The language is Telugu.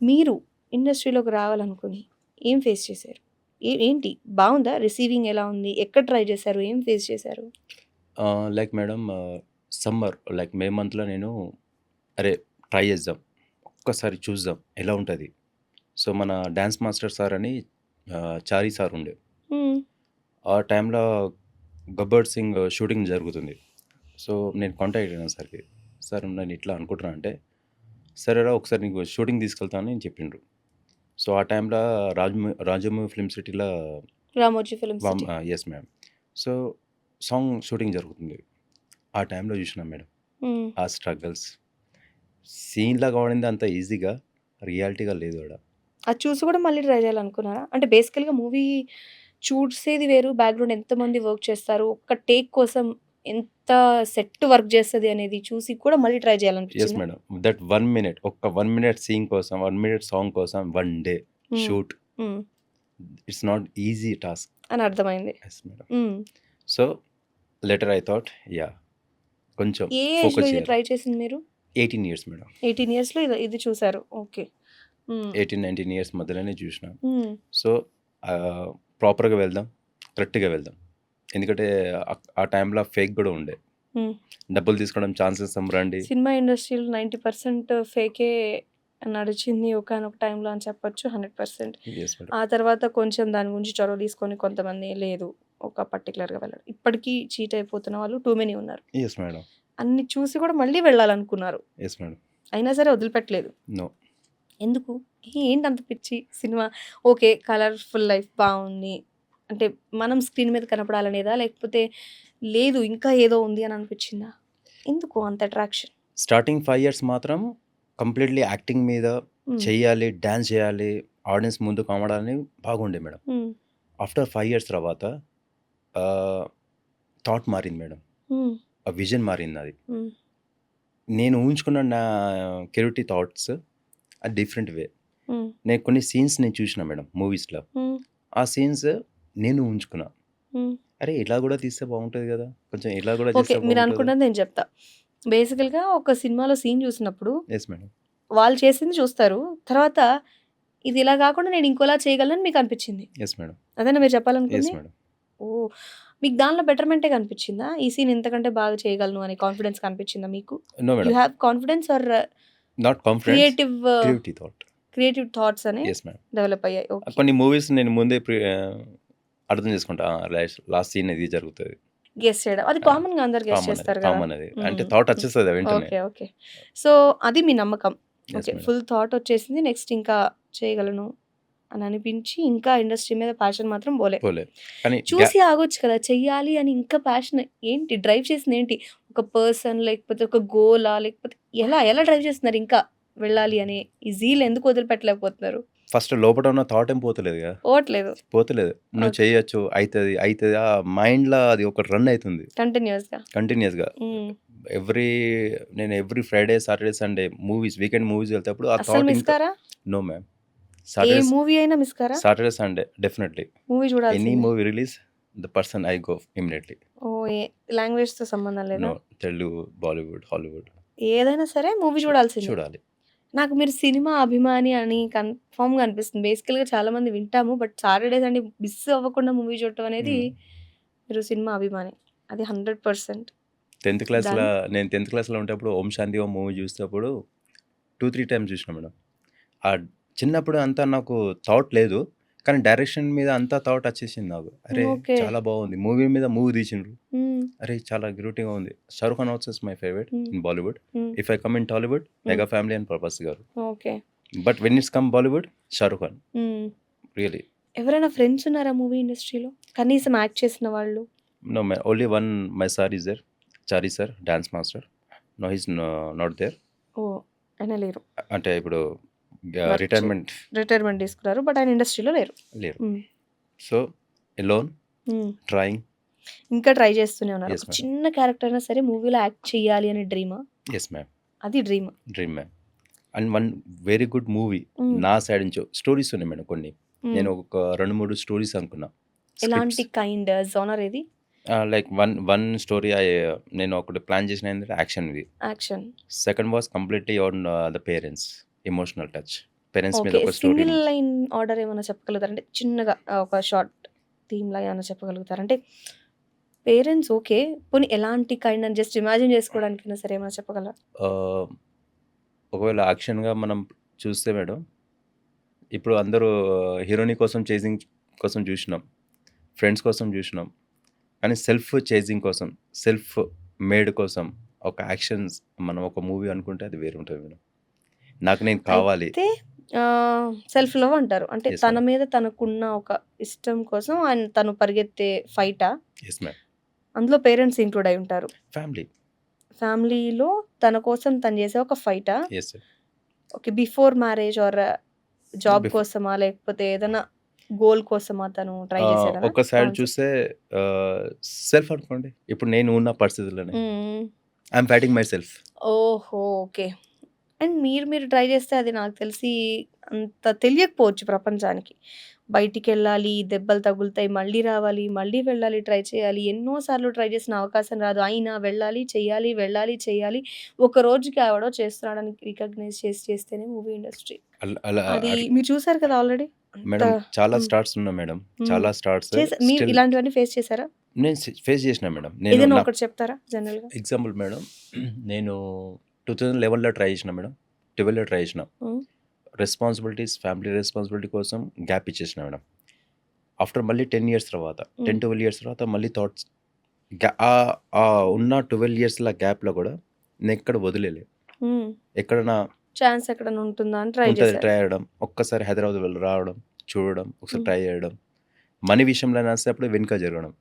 మీరు ఇండస్ట్రీలోకి రావాలనుకుని ఏం ఫేస్ చేశారు? ఏ ఏంటి బావుందా? రిసీవింగ్ ఎలా ఉంది? ఎక్కడ ట్రై చేశారు? ఏం ఫేస్ చేశారు? Like madam summer like May మంత్‌లో నేను అరే! ట్రై చేద్దాం. ఒక్కసారి చూద్దాం ఎలా ఉంటది. సో, మన డాన్స్ మాస్టర్ సార్ అని చారీ సార్ ఉండే. ఆ టైంలో 'గబ్బర్ సింగ్' షూటింగ్ జరుగుతుంది. సో, నేను కాంటాక్ట్ అయినా సార్‌కి. సార్ నేను ఇట్లా అనుకుంటున్నా అంటే, సరేరా ఒకసారి నీకు షూటింగ్ తీసుకెళ్తాను అని చెప్పిండ్రు. సో, ఆ టైంలో రాజమౌ రాజమౌళి ఫిల్మ్ సిటీలో Ramoji film yes ma'am. So, song shooting జరుగుతుంది. ఆ టైంలో చూసినా మేడం. ఆ స్ట్రగల్స్. సీన్‌లాగా వాడింది అంత ఈజీగా రియాలిటీగా లేదు ఆడ. అది చూసి కూడా మళ్ళీ ట్రై చేయాలనుకున్నారా? అంటే బేసికల్‌గా మూవీ చూసేది వేరు. బ్యాక్‌గ్రౌండ్ ఎంతమంది వర్క్ చేస్తారు. ఒక్క టేక్ కోసం ఎంత సెట్ వర్క్ చేస్తది అనేది చూసి కూడా మళ్ళీ ట్రై చేయాలనిపించిందా? మేడం. దట్ 1 మినిట్ ఒక్క 1 మినిట్ సీన్ కోసం, 1 మినిట్ సాంగ్ కోసం 1 day. Shoot. It's not easy task. అని అర్థమైంది. So, later I thought yeah! కొంచెం ఏ ఏజ్‌లో. ట్రై చేసింది మీరు? 18 ఇయర్స్ మేడం. 18 ఇయర్స్‌లో ఇది ఇది చూసారు. ఓకే. 18, 19 ఇయర్స్ మధ్యలోనే చూసినా. సో, ప్రాపర్‌గా వెళ్దాం. కరెక్ట్‌గా వెళ్దాం. ఎందుకంటే ఆ టైంలో ఫేక్ కూడా ఉండే. డబ్బులు తీసుకోవడం ఛాన్సెస్ రండి. సినిమా ఇండస్ట్రీలో 90% ఫేకే నడిచింది ఒకానొక టైంలో అని చెప్పొచ్చు 100%. Yes madam. ఆ తర్వాత కొంచెం దాని గురించి చొరవ తీసుకొని కొంతమంది లేదు ఒక పర్టిక్యులర్‌గా వెళ్ళడం. ఇప్పటికీ చీట్ అయిపోతున్న వాళ్ళు టూ మెనీ ఉన్నారు. మేడం. అన్ని చూసి కూడా మళ్ళీ వెళ్ళాలనుకున్నారు. మేడం. అయినా సరే వదిలిపెట్టలేదు. నో. ఎందుకు? ఏంటి అంత పిచ్చి సినిమా? ఓకే. కలర్‌ఫుల్ లైఫ్ బావుంది. అంటే మనం స్క్రీన్ మీద కనపడాలనేదా? లేకపోతే లేదు ఇంకా ఏదో ఉంది అని అనిపించిందా? ఎందుకు అంత అట్రాక్షన్? స్టార్టింగ్ 5 ఇయర్స్ మాత్రం కంప్లీట్‌లీ యాక్టింగ్ మీద. చేయాలి, డాన్స్ చేయాలి, ఆడియన్స్ ముందు కనబడాలని బాగుండే మేడం. ఆఫ్టర్ 5 ఇయర్స్ తర్వాత థాట్ మారింది మేడం. ఆ విజన్ మారింది. హ్మ్. నేను ఊహించుకున్న నా క్రియేటివిటీ థాట్స్ అది డిఫరెంట్ వే. నేను కొన్ని సీన్స్ నేను చూసినా మేడం మూవీస్‌లో. ఆ సీన్స్ నేను ఊహించుకున్నా. హ్మ్. అరే! ఇలా కూడా తీస్తే బాగుంటది కదా! కొంచెం ఇలా కూడా ఓకే. మీరు? అనుకున్నది నేను చెప్తా. బేసికల్‌గా ఒక సినిమాలో సీన్ చూసినప్పుడు యెస్ మేడం. వాళ్ళు చేసింది చూస్తారు. తర్వాత ఇది ఇలా కాకుండా నేను ఇంకోలా చేయగలనని మీకు అనిపించింది. Yes madam. అదేనా మీరు చెప్పాలనుకుంది? ఓహ్! మీకు దానిలో బెటర్‌మెంటే కనిపించిందా? ఈ సీన్ ఇంతకంటే బాగా చేయగలను అనే కాన్ఫిడెన్స్ కనిపించిందా మీకు? You confidence or not confidence. Creative thought. Creative thoughts అనే. డెవలప్ అయ్యాయి. కొన్ని మూవీస్ నేను ముందే ఆహ్, అర్థం చేసుకుంటా. లాస్ట్ సీన్ ఇది జరుగుతది. గెస్ చేయడం. అది ఆ! కామన్‌గా అందరూ గెస్ కామన్. చేస్తారు! కామన్ అది. అంటే. థాట్. వచ్చేస్తది వెంటనే. ఓకే. ఓకే. సో, అది మీ నమ్మకం. ఓకే. ఫుల్ థాట్ వచ్చేసింది. నెక్స్ట్ ఇంకా చేయగలను అని అనిపించి ఇంకా ఇండస్ట్రీ మీద ప్యాషన్ మాత్రం పోలే. చూసి ఆగొచ్చు కదా! చెయ్యాలి అని ఇంకా ప్యాషన్ ఏంటి? డ్రైవ్ చేసింది ఏంటి? ఒక పర్సన్ లేకపోతే ఒక గోలా? లేకపోతే ఎలా? ఎలా డ్రైవ్ చేస్తున్నారు ఇంకా వెళ్ళాలి అని? ఈ జీల్ ఎందుకు వదిలిపెట్టలేకపోతున్నారు? ఫస్ట్ లోపట ఉన్న థాట్ ఏం పోతలేదుగా. పోవట్లేదు. పోతలేదు. నువ్వు. చేయొచ్చు, అయితది, అయితది ఆ మైండ్‌లో అది ఒకటి రన్ అయితుంది. కంటిన్యూయస్‌గా. కంటిన్యూయస్‌గా. హ్మ్. ఎవ్రీ నేను every Friday, Saturday, Sunday movies weekend movies వెళ్తేప్పుడు ఆ thought? No ma'am. Saturday movie అయినా మిస్ కారా? Saturday, Sunday definitely. Movie any చూడాల్సిందే. Movie release the person I go immediately. Oh! ఏ లాంగ్వేజ్‌తో సంబంధం లేదా? Telugu, Bollywood, Hollywood. ఏదైనా సరే మూవీ చూడాల్సిందే. చూడాలి. నాకు మీరు సినిమా అభిమాని అని కన్ఫర్మ్‌గా అనిపిస్తుంది. బేసికల్‌గా చాలామంది వింటాము. బట్ సాటర్డే, సండే మిస్ అవ్వకుండా మూవీ చూడటం అనేది హ్మ్. మీరు సినిమా అభిమాని. అది 100% 10థ్ క్లాస్‌ల డన్. నేను 10థ్ క్లాస్‌లో ఉండేప్పుడు 'ఓం శాంతి ఓం' మూవీ చూసేటప్పుడు 2, 3 టైమ్స్ చూసినా మేడం. ఆ చిన్నప్పుడు అంతా నాకు థాట్ లేదు. కానీ డైరెక్షన్ మీద అంతా థాట్ వచ్చేసింది నాకు. అరే! చాలా బాగుంది. మూవీ మీద మూవీ తీసిండ్రు. అరే! చాలా గ్రేట్‌గా ఉంది. 'Shah Rukh Khan' also my favourite. In Bollywood. If I come in Tollywood. 'Mega family' and 'Prabhas' garu. Okay. But when it's come Bollywood 'Shah Rukh Khan' hmm. Really. ఎవరైనా ఫ్రెండ్స్ ఉన్నారా మూవీ ఇండస్ట్రీలో? కనీసం యాక్ట్ చేసిన వాళ్ళు? No my only one my sir is there. Chari sir dance master. No he is no not there. లేరు. అంటే ఇప్పుడు రిటైర్మెంట్ రిటైర్మెంట్ తీసుకున్నారు. బట్ ఆయన ఇండస్ట్రీలో లేరు. లేరు. So, alone hmm. ట్రైయింగ్. ఇంకా ట్రై చేస్తూనే ఉన్నారు. మేడం. చిన్న క్యారెక్టర్ అయినా సరే మూవీలో యాక్ట్ చేయాలి అనే డ్రీమా? Yes ma'am. అది dream. Dream ma'am. And one very good movie. నా సైడ్ నుంచి స్టోరీస్ ఉన్నాయి మేడం కొన్ని. నేను ఒక 2, 3 స్టోరీస్ అనుకున్నా. ఎలాంటి. కైండ్ జోనర్ ఏది? ఆహ్, like one one story I నేను ఒకటి ప్లాన్ చేసిన ఏంటంటే యాక్షన్‌ది. Action. Second was completely on the parents. Emotional touch. Parents మీద. ఒక స్టోరీ సింగిల్ లైన్ ఆర్డర్ ఏమన్నా చెప్పగలుగుతారా? అంటే చిన్నగా ఒక షార్ట్ థీమ్‌లా ఏమన్నా చెప్పగలుగుతారా? అంటే పేరెంట్స్ ఓకే. పోనీ ఎలాంటి కైండ్ అని జస్ట్ ఇమాజిన్ చేసుకోవడానికైనా సరే ఏమైనా చెప్పగలరా? ఒకవేళ యాక్షన్‌గా మనం చూస్తే మేడం, ఇప్పుడు అందరూ హీరోయిన్ కోసం చేసింగ్ కోసం చూసినాం. ఫ్రెండ్స్ కోసం చూసినాం. కానీ సెల్ఫ్ చేజింగ్ కోసం, సెల్ఫ్ మేడ్ కోసం ఒక యాక్షన్స్ మనం ఒక మూవీ అనుకుంటే అది వేరే ఉంటది మేడం. నాకు నేను కావాలి. అయితే సెల్ఫ్ లవ్ అంటారు. అంటే తన. మీద తనకున్న ఒక ఇష్టం కోసం ఆయన తను పరిగెత్తే ఫైటా? మ్యామ్. అందులో పేరెంట్స్ ఇంక్లూడ్ అయి ఉంటారు. ఫ్యామిలీ. ఫ్యామిలీలో తన కోసం తను చేసే ఒక ఫైటా? Okay. Before marriage or job కోసమా? లేకపోతే ఏదైనా గోల్ కోసమా తను ట్రై చేసాడనా? ఒక సైడ్. చూస్తే సెల్ఫ్ అనుకోండి. ఇప్పుడు నేను ఉన్న పరిస్థితుల్లోనే. హ్మ్. I am fighting myself. ఓహో! ఓకే. అండ్ మీరు మీరు ట్రై చేస్తే అది నాకు తెలిసి అంత తెలియకపోవచ్చు ప్రపంచానికి. బయటికెళ్ళాలి, దెబ్బలు తగులుతాయి, మళ్ళీ రావాలి, మళ్ళీ వెళ్ళాలి, ట్రై చేయాలి. ఎన్నో సార్లు ట్రై చేసిన అవకాశం రాదు. అయినా వెళ్ళాలి, చెయ్యాలి, వెళ్ళాలి, చెయ్యాలి. ఒక రోజుకి ఎవడో చేస్తున్నాడని రికగ్నైజ్ చేసి చేస్తేనే మూవీ ఇండస్ట్రీ. అది మీరు చూసారు కదా ఆల్రెడీ? మేడం చాలా. స్టార్ట్స్ ఉన్నాయి మేడం. చాలా స్టార్ట్స్ మీరు ఇలాంటివన్నీ ఫేస్ చేసారా? నేను ఫేస్ చేసినా మేడం. నేను ఒకటి చెప్తారా జనరల్‌గా? Example madam. నేను 2011లో ట్రై చేసినా మేడం. 12లో ట్రై చేసినా. రెస్పాన్సిబిలిటీస్, ఫ్యామిలీ రెస్పాన్సిబిలిటీ కోసం గ్యాప్ ఇచ్చేసినా మేడం. ఆఫ్టర్ మళ్ళీ 10 ఇయర్స్ తర్వాత, 10, హ్మ్. 12 ఇయర్స్ తర్వాత మళ్ళీ థాట్స్ ఉన్న 12 ఇయర్స్‌ల గ్యాప్‌లో కూడా నేనెక్కడ వదిలేయలే. హ్మ్. ఎక్కడ నా ఛాన్స్ ఎక్కడైనా ఉంటుందా అని ట్రై ఉంటది. ట్రై చేయడం. ఒక్కసారి హైదరాబాద్ వెళ్ళి రావడం, చూడడం, ఒకసారి. ట్రై చేయడం. మనీ విషయంలో అప్పుడు వెనుక జరగడం.